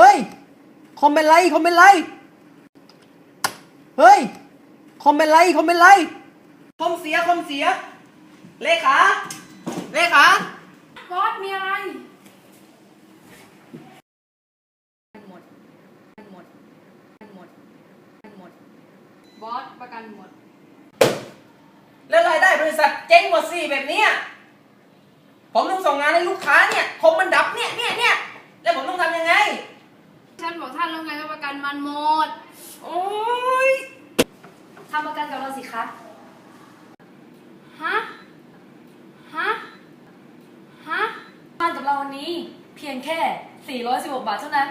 เฮ้ย คอมเป็นไรคอมเป็นไรเฮ้ย คอมเป็นไรคอมเป็นไรคอมเสียคอมเสีย เลขา เลขา บอสมีอะไรหมดหมดหมดหมด บอสประกันหมด แล้วรายได้บริษัทเจ๊งหมดสิแบบเนี้ยผมต้องส่งงานให้ลูกค้าเนี่ยคอมมันดับเนี่ยเนี่ยเนี่ยแล้วผมต้องทำยังไง ฉันบอกท่านแล้วไงว่าประกันมันหมด โอ้ยทำประกันกับเราสิคะฮะฮะฮะประกันกับเราวันนี้เพียงแค่ 416 บาทเท่านั้น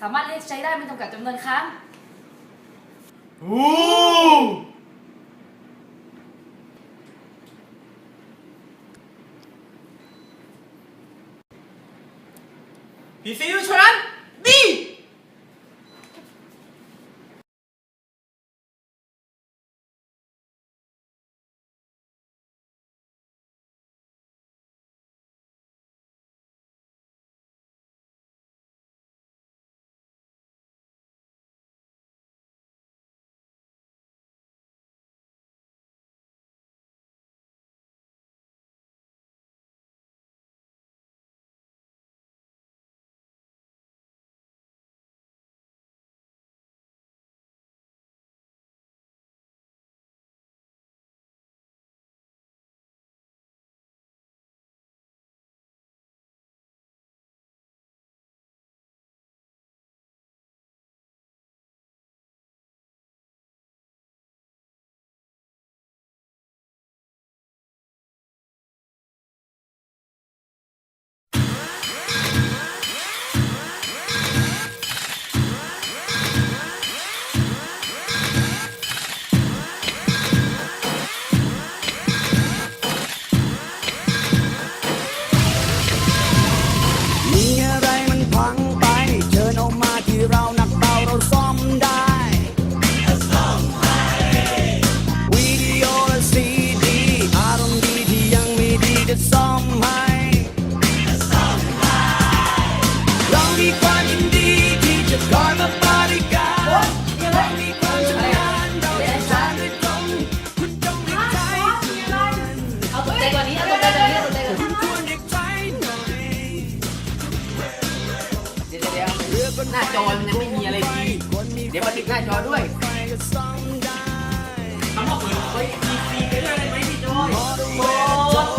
สามารถเรียกใช้ได้ไม่จำกัดจำนวนครั้งโอ้พีซียูชนั้น หน้าจอมันยังไม่มีอะไรดีเดี๋ยวมาติดหน้าจอด้วยครก็ซ่อมได้เขาบอกเลยเฮ้ยพีซีไปด้วยได้ไหมพี่จอย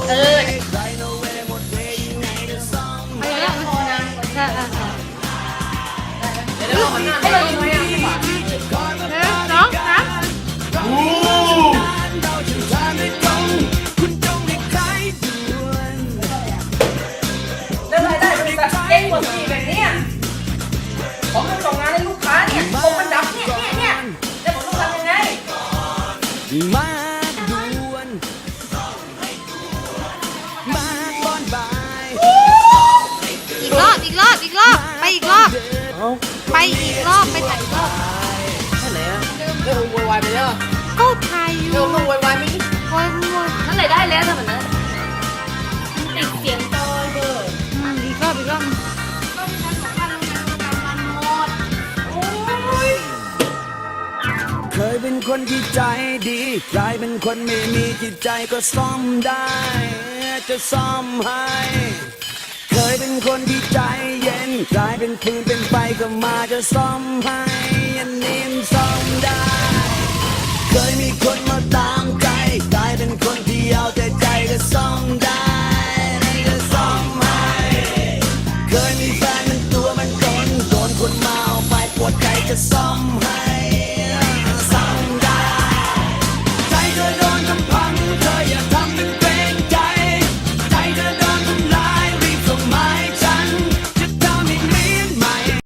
เออใครเวหมดเลงยังไงจะซ่อมไปแล้วพอนะใช่อะเดี๋ยวเราหันหน้าให้เราหน่อะน้องครับเราจะทำให้ตรได้รด่วนแล้วรายได้บริษัทเจ๊งหมดสิแบบนี้ย ผมต้องส่งงานให้ลูกค้าเนี่ยคอมมันดับเนี่ยเนี่ยเนี่ยแล้วผมต้องทำยังไงมาด่วนมาก่อนบ่ายอีกรอบอีกรอบอีกรอบไปอีกรอบไปอีกรอบไปถ่ายอีกรอบแค่ไหนอะเรื่องโวยวายไปแล้วก็ถ่ายอยู่เรื่องต้องโวยวายไหมโวยโวยนั่นเลยได้แล้วทำแบบนั้นติ คนที่ใจดีกลายเป็นคนไม่มีจิตใจก็ซ่อมได้ จะซ่อมให้ เคยเป็นคนที่ใจเย็นกลายเป็นฟืนเป็นไฟก็มาจะซ่อมให้อันนี้มันซ่อมได้ เคยมีคนมาตามใจกลายเป็นคนที่เอาแต่ใจก็ซ่อมได้